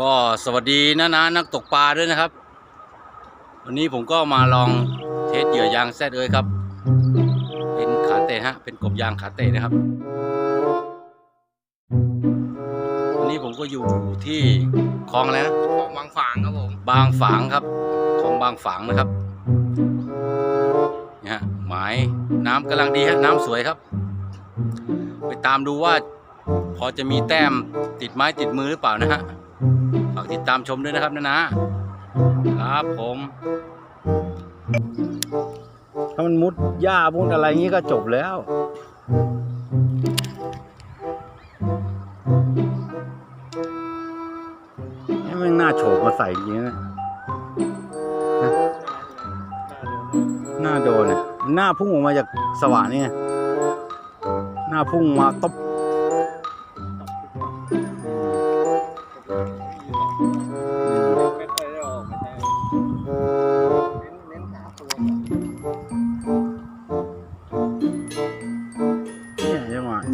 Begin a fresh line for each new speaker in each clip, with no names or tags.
ก็สวัสดีนะนะนักตกปลาด้วยนะครับ วันนี้ผมก็มาลองเทสเหยื่อยางแซดเอ้ยครับ เป็นขาเตะฮะเป็นกบยางขาเตะนะครับ วันนี้ผมก็อยู่ที่คลองอะไรนะ
ของบางฝางครับผม
บางฝางครับของบางฝางนะครับนี่ฮะหมายน้ำกำลังดีฮะน้ำสวยครับ ไปตามดูว่าพอจะมีแต้มติดไม้ติดมือหรือเปล่านะฮะฝาก ติดตามชมด้วยนะครับนะนะครับผมถ้ามันมุดหญ้ามุดอะไรงี้ก็จบแล้วนี่มันน่าโฉบมาใส่จริงๆนะนะหน้าโดนเนี่ยหน้าพุ่งออกมาจากสว่านนี่ไงหน้าพุ่งมาตบ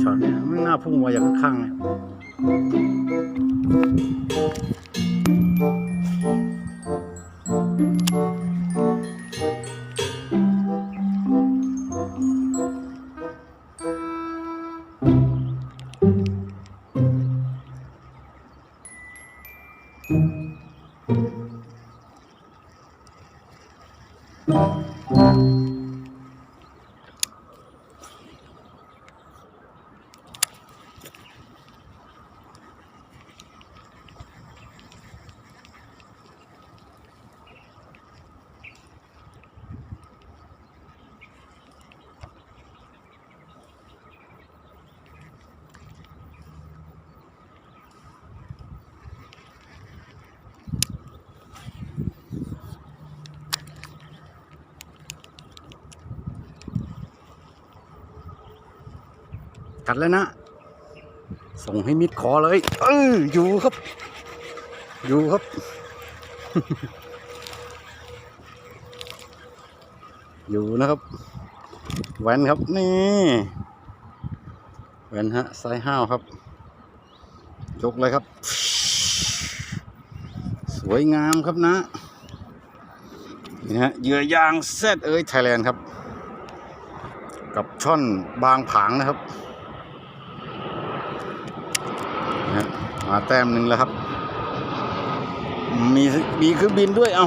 ช็อตเนี่ยมันหน้าพุ่งมาอย่างข้างเนี่ย กัดแล้วนะ ส่งให้มิดคอเลย เอออยู่ครับ อยู่ครับ อยู่นะครับแหวนครับนี่แหวนฮะไซส์ห้าวครับ ยกเลยครับ สวยงามครับนะนี่ฮะเหยื่อยางแซดเอ้ยไทยแลนด์ครับ กับช่อนบางผางนะครับนะฮะ มาแต้มหนึ่งแล้วครับ มีมีเครื่องบินด้วยเอา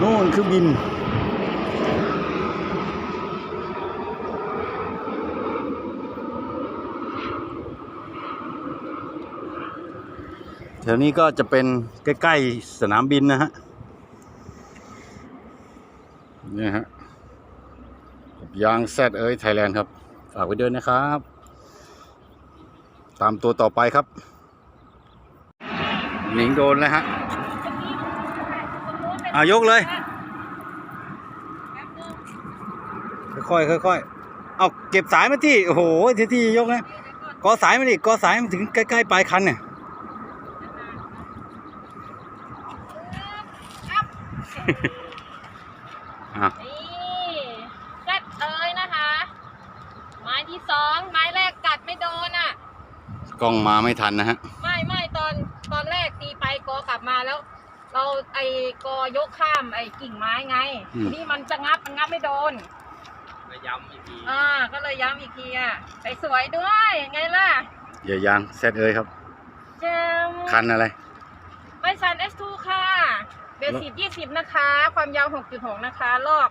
นู่นเครื่องบินแถวนี้ก็จะเป็นใกล้ๆสนามบินนะฮะนี่ฮะยางแซดเอ้ยไทยแลนด์ครับ ฝากไว้ด้วยนะครับ ตามตัวต่อไปครับ หนิงโดนแล้วฮะอายกเลย ค่อยๆค่อยๆเอาเก็บสายมาที่ โอ้โหที่ที่ยกนะกอสายมาดิกอสายมาถึงใกล้ๆปลายคันเนี่ยอะ
นี่แซดเอ้ยนะคะ ไม้ที่สองไม้แรกกัดไม่โดนอะ
กล้องมาไม่ทันนะฮะ
ไม่ไม่ตอนตอนแรกตีไปกอกลับมาแล้ว เราไอ้กอยกข้ามไอ้กิ่งไม้ไง
อืม
นี่มันจะงับมันงับไม่โดน
มาย้ำอีกที
อ่า ก็เลยย้ำอีกทีอะไปสวยด้วยไงล่ะ
เหยื่อยางแซดเอ้ยครับ
เจม
คันอะไร
ไบซัน S2 ค่ะ เบสิก20นะคะ ความยาว6.6นะคะ ลอก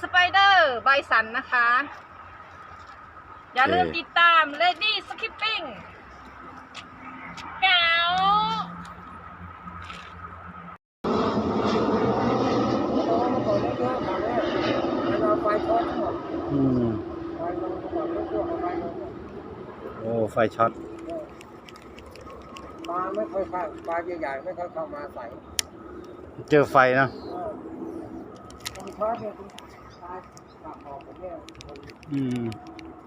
สไปเดอร์ไบสันนะคะ อย่าลืม
โอเค
ติดตาม Lady Skipping แก้ว
ก่อน เรื่องก่อนเนี่ยเราไฟช็อตหมด
อืม
ไฟลงก่อนเรื่องพวกไฟลง
โอ้ไฟช็อต
ปลาไม่ค่อยเข้าปลาใหญ่ๆไม่ค่อยเข้ามาใส่
เจอไฟนะ
ตรงช็อตเนี่ยตายกลับออกผมเนี่ย
อืม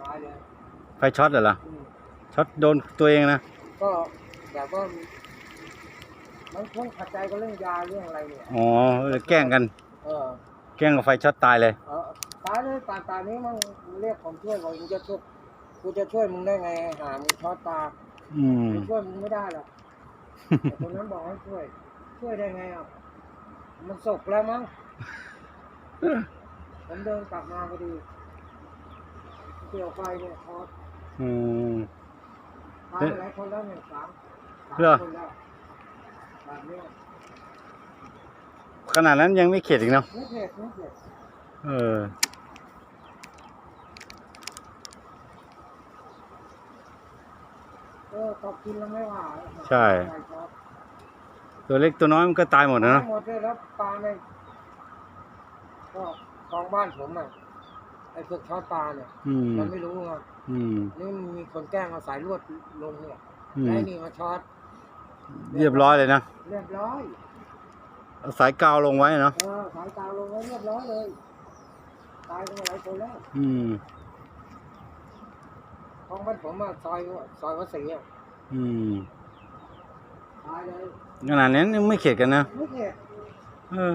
ตายเลย
ไฟช็อตเหรอช็อตโดนตัวเองนะ
ก็ แบบว่ามันคงขัดใจกับเรื่องยาเรื่องอะไรเนี่ย
อ๋อเลยแกล้งกัน
เออ
แกล้งกับไฟช็อตตายเลย
เออตายเลยตาตานี้มันเรียกผมช่วยบอกกูจะช่วยกูจะช่วยมึงได้ไงหามึงช็อตตา
อืม
กูช่วยมึงไม่ได้หรอกแต่คนนั้นบอกให้ช่วย ช่วยได้ไงอะมันศกแล้วมั้งผมเดินกลับมาพอดีเกี่ยวไฟเนี่ยพอ
อืม
ตายไปหลายคนแล้วเนี่ยสามสาม
เหรอ
คนแล้วแบบเนี้ย
ขนาดนั้นยังไม่เข็ดอีกเนาะ
ไม่เผ็ดไม่เผ็ด
เออ
เออตอบกินแล้วไม่ว่า
ใช่
ครับ
ตัวเล็กตัวน้อยมันก็ตายหมดนะเนอะ
หมดเลยแล้วปลาในก็ของบ้านผมอะไอ้พวกทอดปลาเนี่ย
อืม
มันไม่รู้ไง
อืม
นี่มีคนแกล้งเอาสายลวดลงเนี่ย
อืม
แล้วไอ้นี่มาช็อต
เรียบร้อยเลยนะ
เรียบร้อย
เอาสายกาวลงไว้เนาะ
เออสายกาวลงไว้เรียบร้อยเลยตายกันมาหลายคนแล้ว
อืม
ของบ้านผมอะซอยซอยวัดศรีอะ
อืม
ตายเลย
ขนาดนั้นยังไม่เข็ดกันนะ
ไม่เข็ด
เออ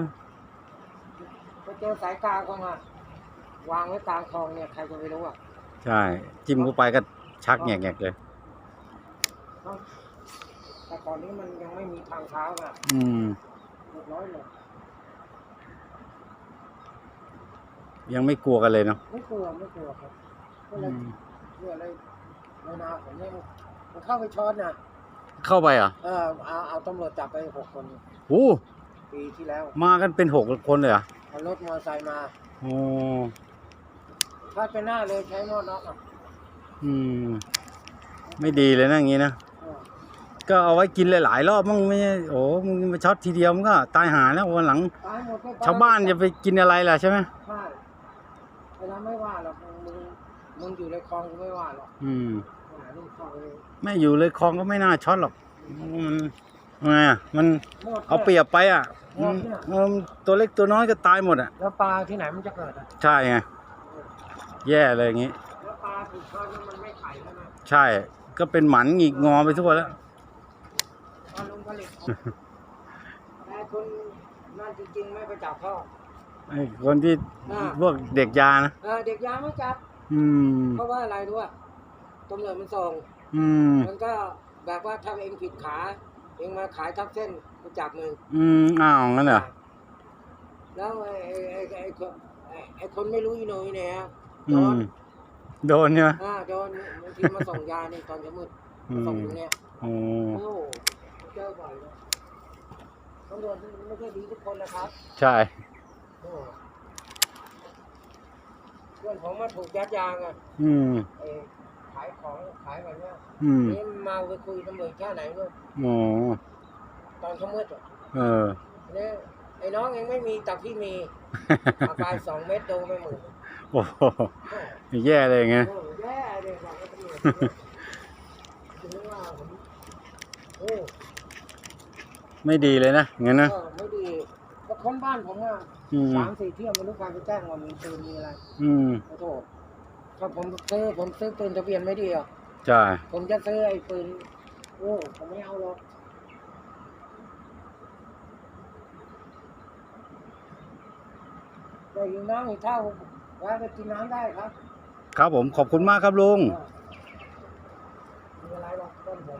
ไปเจอสายกาวก็มาวางไว้กลางคลองเนี่ยใครจะไปรู้อะ
ใช่ จิ้มเข้าไปก็ชักแงกๆเลย
ต้อง แต่ก่อนนี้มันยังไม่มีทางเท้าอะ
อืม
เรียบร้อยเลย
ยังไม่กลัวกันเลยเนาะ
ไม่กลัวไม่กลัวครับก็
อื
เลย
ม
เรื่องอะไรในนาผมเนี่ยมันเข้าไปช็อตน่ะ
เข้าไปเหรอะ
เออเอาเอาตำรวจจับไปหกคน
โอ้
ปีที่แล้ว
มากันเป็นหกคนเลยเหรอะ
เอารถมอเตอร์ไซค์มา
โอ้
พลาดไปหน้าเลยใช้นวดน็อกอะ
อืม ไม่ดีเลยนะอย่างงี้นะ
เออ
ก็เอาไว้กินหลายๆรอบมั้งไม่ใช่โอ้มึงมาช็อตทีเดียวมันก็ตายหาแล้ววันหลัง
ตายหมดไม่ตย
ชาวบ้านจะไปกินอะไรล่ะใช่ไหม
ใช่เวลาไม่ว่าหรอกมึงมึงมึงอยู่ในคลองกูไม่ว่าหรอก
อืม
หาลูกคลองเลย
ไม่อยู่เลยคลองก็ไม่น่าช็อตหรอก มันไงอะมัน
หมด
เอาเปรียบไปอะ
หม
มัน
ดเนี่ย
เออตัวเล็กตัวน้อยก็ตายหมดอะ
แล้วปลาที่ไหนมันจะเกิดอะ
ใช่ไงแย่เลยอย่างงี้
แล้วปลาถูกทอดแล้วมันไม่ไข่แล้วนะ
ใช่ ก็เป็นหมันหงิกงอไปทั่วแล้ว
ปลาลงผลิตแต่คนนั่นจริงๆไม่ไปจับพ่อ
ไอ้คนที่
อ่า
พวกเด็กยานะ
เออเด็กยาไม่จับ
อืม
เพราะว่าอะไรรู้ป่ะตำรวจมันส่ง
อืม
มันก็แบบว่าถ้าเองผิดขาเองมาขายทับเส้นกูจับมึง
อืมอ้าวงั้นเหรอ
แล้วไอ้ไอ้ไอ้ไอ้คนไอ้ไอ้คนไม่รู้อีโหนอีเหน่อะโด
อื
น
มโดนใช่ไหม
อ่าโดนบางทีมาส่งยาในตอนจะมืด
อื
มาส่ง
ม
อยู่เนี่ย
โอ้
โอ้โห เจอบ่อยเลยตำรวจไม่ใช่ดีทุกคนนะครับ
ใช่
โอ้เพื่อนผมมาถูกยัดยางอะ
อืม
เออขายของขายแบบเนี้ย
อืม
นี่เมาไปคุยตำรวจแค่ไหนด้วย
โอ้
ตอนเขามืดอะ
เออ
เนี่ยไอ้น้องเองไม่มีแต่พี่มีอาการสองเม็ดโดนไปหมื่น
โอ้โหแย่เลยไง
โอ้แย่เลยบอกให้ตำรวจ
ไม่ดีเลยนะเงี้ยนะ
ไม่ดีก็ค้นบ้านผมอะสามสี่เที่ยวมันรู้ใครไปแจ้งว่ามีปืนมีอะไร
อืม
โอ้โหถ้าผมซื้อผมซื้อปืนทะเบียนไม่ดีอะ
ใช่
ผมจะซื้อไอ้ปืนโอ้ผมไม่เอาหรอกแต่อยู่น้ำอีกเท่าแวะไปกินน้ำได้ครับ
ครับผมขอบคุณมากครับลุง
มีอะไรบ้างต้นผม